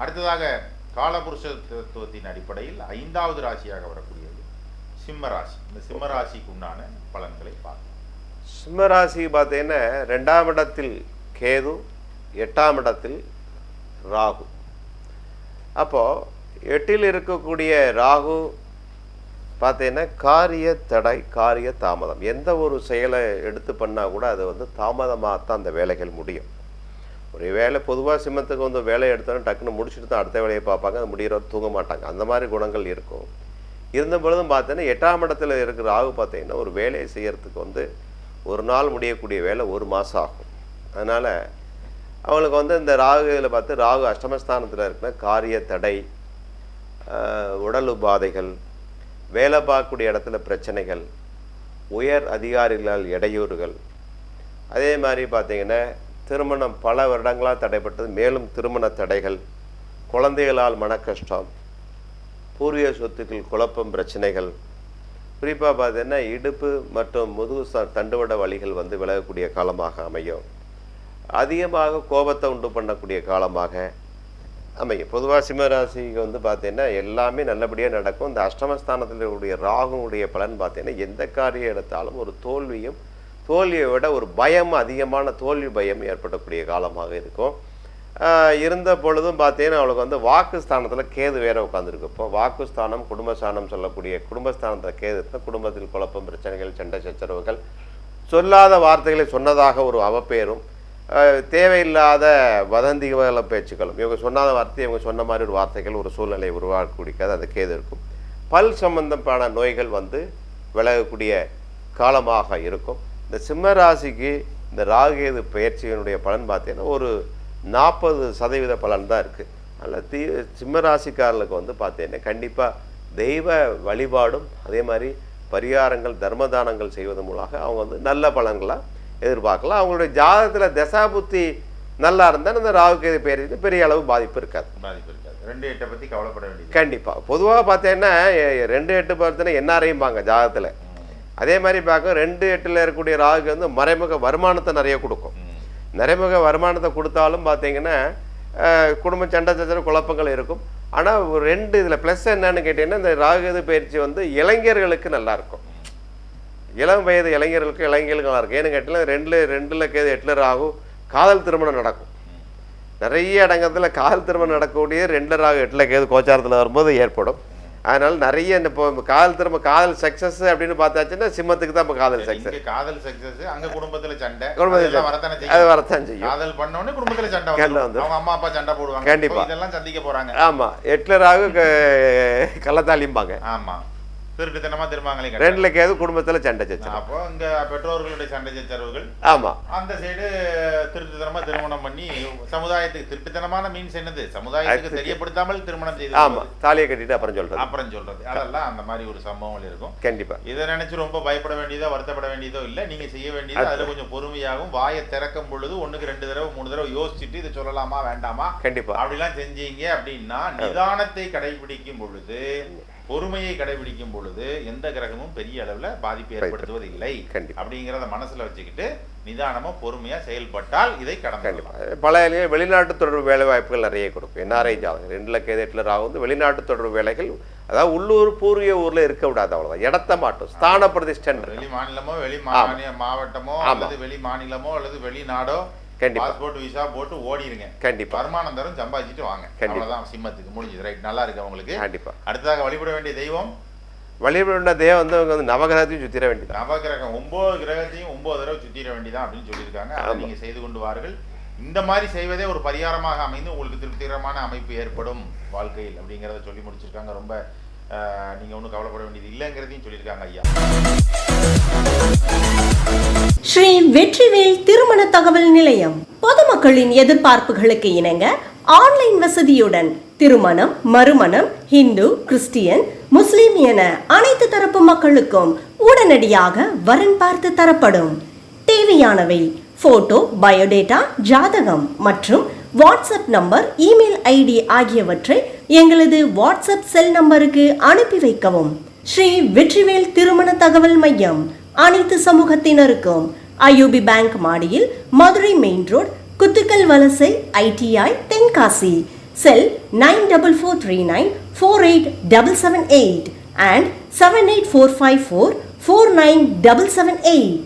அடுத்ததாக காலபுருஷ தத்துவத்தின் அடிப்படையில் ஐந்தாவது ராசியாக வரக்கூடியது சிம்ம ராசி. இந்த சிம்ம ராசிக்கு உண்டான பலன்களை பார்க்கலாம். சிம்மராசி பார்த்தீங்கன்னா ரெண்டாம் இடத்தில் கேது எட்டாம் இடத்தில் ராகு. அப்போது எட்டில் இருக்கக்கூடிய ராகு பார்த்தீங்கன்னா காரிய தடை காரிய தாமதம். எந்த ஒரு செயலை எடுத்து பண்ணால் கூட அது வந்து தாமதமாக தான் அந்த வேலைகள் முடியும். ஒரு வேலை பொதுவாக சிம்மத்துக்கு வந்து வேலை எடுத்தோன்னா டக்குன்னு முடிச்சுட்டு தான் அடுத்த வேலையை பார்ப்பாங்க அது முடிகிற தூங்க மாட்டாங்க. அந்த மாதிரி குணங்கள் இருக்கும். இருந்த பொழுதும் பார்த்தீங்கன்னா எட்டாம் இடத்துல இருக்கிற ராகு பார்த்தீங்கன்னா ஒரு வேலையை செய்கிறதுக்கு வந்து ஒரு நாள் முடியக்கூடிய வேலை ஒரு மாதம் ஆகும். அதனால் அவங்களுக்கு வந்து இந்த ராகு இதில் பார்த்து ராகு அஷ்டமஸ்தானத்தில் இருக்கிற காரிய தடை உடல் உபாதைகள் வேலை பார்க்கக்கூடிய இடத்துல பிரச்சனைகள் உயர் அதிகாரிகளால் இடையூறுகள். அதே மாதிரி பார்த்தீங்கன்னா திருமணம் பல வருடங்களாக தடைப்பட்டது மேலும் திருமண தடைகள் குழந்தைகளால் மனக்கஷ்டம் பூர்வீக சொத்துக்கள் குழப்பம் பிரச்சனைகள். குறிப்பாக பார்த்தீங்கன்னா இடுப்பு மற்றும் முதுகு தண்டுவட வழிகள் வந்து விலகக்கூடிய காலமாக அமையும். அதிகமாக கோபத்தை உண்டு பண்ணக்கூடிய காலமாக அமையும். பொதுவாக சிம்மராசிக்கு வந்து பார்த்தீங்கன்னா எல்லாமே நல்லபடியாக நடக்கும். இந்த அஷ்டமஸ்தானத்தில் இருக்கக்கூடிய ராகுனுடைய பலன் பார்த்தீங்கன்னா எந்த காரியம் எடுத்தாலும் ஒரு தோல்வியும் தோல்வியை விட ஒரு பயம் அதிகமான தோல்வி பயம் ஏற்படக்கூடிய காலமாக இருக்கும். இருந்த பொழுதும் பார்த்தீங்கன்னா அவளுக்கு வந்து வாக்குஸ்தானத்தில் கேது வேற உட்காந்துருக்கு இப்போ வாக்குஸ்தானம் குடும்பஸ்தானம் சொல்லக்கூடிய குடும்பஸ்தானத்தில் கேது குடும்பத்தில் குழப்பம் பிரச்சனைகள் சண்டை சச்சரவுகள் சொல்லாத வார்த்தைகளை சொன்னதாக ஒரு அவப்பேரும் தேவையில்லாத தேவையில்லாத வதந்திகள பேச்சுக்களும் இவங்க சொன்னாத வார்த்தை இவங்க சொன்ன மாதிரி ஒரு வார்த்தைகள் ஒரு சூழ்நிலை உருவாக்கக்கூடியது அந்த கேது இருக்கும். பல் சம்பந்தமான நோய்கள் வந்து விலகக்கூடிய காலமாக இருக்கும். இந்த சிம்ம ராசிக்கு இந்த ராகுகேது பயிற்சியினுடைய பலன் பார்த்தீங்கன்னா ஒரு நாற்பது சதவீத பலன் தான் இருக்குது அதில் தீ சிம்ம ராசிக்காரர்களுக்கு வந்து பார்த்தீங்கன்னா கண்டிப்பாக தெய்வ வழிபாடும் அதே மாதிரி பரிகாரங்கள் தர்மதானங்கள் செய்வதன் மூலமாக அவங்க வந்து நல்ல பலன்களாக எதிர்பார்க்கலாம். அவங்களுடைய ஜாதகத்தில் தசாபுத்தி நல்லா இருந்தால் இந்த ராகுகேது பயிற்சி பெரிய அளவு பாதிப்பு இருக்காது. பாதிப்பு இருக்காது. ரெண்டு எட்டை பற்றி கவலைப்பட வேண்டியது கண்டிப்பாக பொதுவாக பார்த்தீங்கன்னா ரெண்டு எட்டு பார்த்தீங்கன்னா என்ஆரையும்பாங்க ஜாதகத்தில். அதே மாதிரி பார்க்க ரெண்டு எட்டில் இருக்கக்கூடிய ராகு வந்து மறைமுக வருமானத்தை நிறைய கொடுக்கும். மறைமுக வருமானத்தை கொடுத்தாலும் பார்த்தீங்கன்னா குடும்ப சண்டை சச்சர குழப்பங்கள் இருக்கும். ஆனால் ஒரு ரெண்டு இதில் ப்ளஸ் என்னன்னு கேட்டிங்கன்னா இந்த ராகுகேது பயிற்சி வந்து இளைஞர்களுக்கு நல்லா இருக்கும். இளம் வயது இளைஞர்களுக்கு இளைஞர்களுக்கு நல்லா இருக்கும். ஏன்னு கேட்டீங்கன்னா ரெண்டில் ரெண்டில் கேது எட்டில் ராகு காதல் திருமணம் நடக்கும். நிறைய இடங்கத்தில் காதல் திருமணம் நடக்கக்கூடிய ரெண்டு ராகு எட்டில் கேது கோச்சாரத்தில் வரும்போது ஏற்படும். அதனால நிறைய இந்த இப்போ காதல் திரும்ப காதல் சக்ஸஸ் அப்படின்னு பார்த்தாச்சுன்னா சிம்மத்துக்கு தான் இப்போ காதல் சக்ஸஸ் காதல் சக்சஸ் அங்க குடும்பத்துல சண்டை. குடும்பத்துல. வரத்தானே அது செய்யும் வரத்தான் செய்யும். காதல் பண்ண உடனே குடும்பத்துல சண்டை. வந்துரும். அவங்க அம்மா அப்பா சண்டை போடுவாங்க. கண்டிப்பா. இதெல்லாம் சந்திக்க போறாங்க. ஆமா. எட்டில் ராகு க- கள்ளத்தாலிம்பாங்க. ஆமா. திருட்டுத்தனமா திரும்பாங்களே ரெண்டுல கேது குடும்பத்துல சண்டை சச்சரவு. அப்போ இங்க பெற்றோர்களுடைய சண்டை சச்சரவுகள். ஆமா. அந்த சைடு திருட்டுத்தனமா திருமணம் பண்ணி சமுதாயத்துக்கு திருட்டுத்தனமான மீன்ஸ் என்னது? சமுதாயத்துக்கு தெரியப்படுத்தாமல் திருமணம் செய்து ஆமா. தாலியை கட்டிட்டு அப்புறம் சொல்றது. அப்புறம் சொல்றது. அதெல்லாம் அந்த மாதிரி ஒரு சம்பவங்கள் இருக்கும். கண்டிப்பா. இதை நினைச்சு ரொம்ப பயப்பட வேண்டியதோ வருத்தப்பட வேண்டியதோ இல்ல. நீங்க செய்ய வேண்டியது அதுல கொஞ்சம் பொறுமையாகவும் வாயை திறக்கும் பொழுது ஒண்ணுக்கு ரெண்டு தடவை மூணு தடவை யோசிச்சுட்டு இதை சொல்லலாமா வேண்டாமா? கண்டிப்பா. அப்படிலாம் செஞ்சீங்க அப்படின்னா நிதானத்தை கடைபிடிக்கும் பொழுது பொறுமையை கடைபிடிக்கும் பொழுது எந்த கிரகமும் பெரிய அளவுல பாதிப்பு ஏற்படுத்துவது இல்லை. அப்படிங்கிறத மனசுல வச்சுக்கிட்டு நிதானமா பொறுமையா செயல்பட்டால் இதை கடந்து பல வெளிநாட்டு தொடர்பு வேலை வாய்ப்புகள் நிறைய கொடுக்கும். என்ஆர்ஐ ஜாதகம். ரெண்டுல கேது எட்டுல ராகு வந்து வெளிநாட்டு தொடர்பு வேலைகள் அதாவது உள்ளூர் பூர்வீக ஊர்ல இருக்க விடாது அவ்வளவுதான். இடத்த மாட்டும் ஸ்தான பிரதிஷ்டன் வெளி மாநிலமோ வெளி மாநில மாவட்டமோ. அல்லது வெளி மாநிலமோ அல்லது வெளிநாடோ கண்டிப்பா. பாஸ்போர்ட் விசா போட்டு ஓடிடுங்க கண்டிப்பா. வருமானம் தரும் சம்பாதிச்சுட்டு வாங்க. கண்டிப்பா. சிம்மத்துக்கு முடிஞ்சது. ரைட் நல்லா இருக்கு அவங்களுக்கு கண்டிப்பா. அடுத்ததாக வழிபட வேண்டிய தெய்வம்? வழிபட தேவம் வந்து அவங்க வந்து நவகிரகத்தையும் சுத்திர வேண்டியது நவகிரகம் ஒன்பது கிரகத்தையும் ஒன்பது தடவை சுத்திர வேண்டியதான் அப்படின்னு சொல்லியிருக்காங்க. அதை நீங்க செய்து கொண்டு வாருங்கள். இந்த மாதிரி செய்வதே ஒரு பரிகாரமாக அமைந்து உங்களுக்கு திருப்திகரமான அமைப்பு ஏற்படும் வாழ்க்கையில் அப்படிங்கிறத சொல்லி முடிச்சிருக்காங்க. ரொம்ப நீங்கள் ஒன்றும் கவலைப்பட வேண்டியது இல்லைங்கிறதையும் சொல்லியிருக்காங்க ஐயா. ஸ்ரீ வெற்றிவேல் திருமண தகவல் நிலையம். பொதுமக்களின் எதிர்பார்ப்புகளுக்கு இணங்க ஆன்லைன் வசதியுடன் திருமணம் மறுமணம் இந்து கிறிஸ்டியன் முஸ்லிம் என அனைத்து தரப்பு மக்களுக்கும் உடனடியாக வரன் பார்த்து தரப்படும். தேவையானவை போட்டோ பயோடேட்டா ஜாதகம் மற்றும் வாட்ஸ்அப் நம்பர் இமெயில் ஐடி ஆகியவற்றை எங்களது வாட்ஸ்அப் செல் நம்பருக்கு அனுப்பி வைக்கவும். ஸ்ரீ வெற்றிவேல் திருமண தகவல் மையம். அனைத்து சமூகத்தினருக்கும் ஐயூபி பேங்க் மாடியில் Madurai main road Kuthukkal Valasai ITI Tenkasi. Cell nine double four three nine four eight double seven eight and seven eight four five four four nine double seven eight.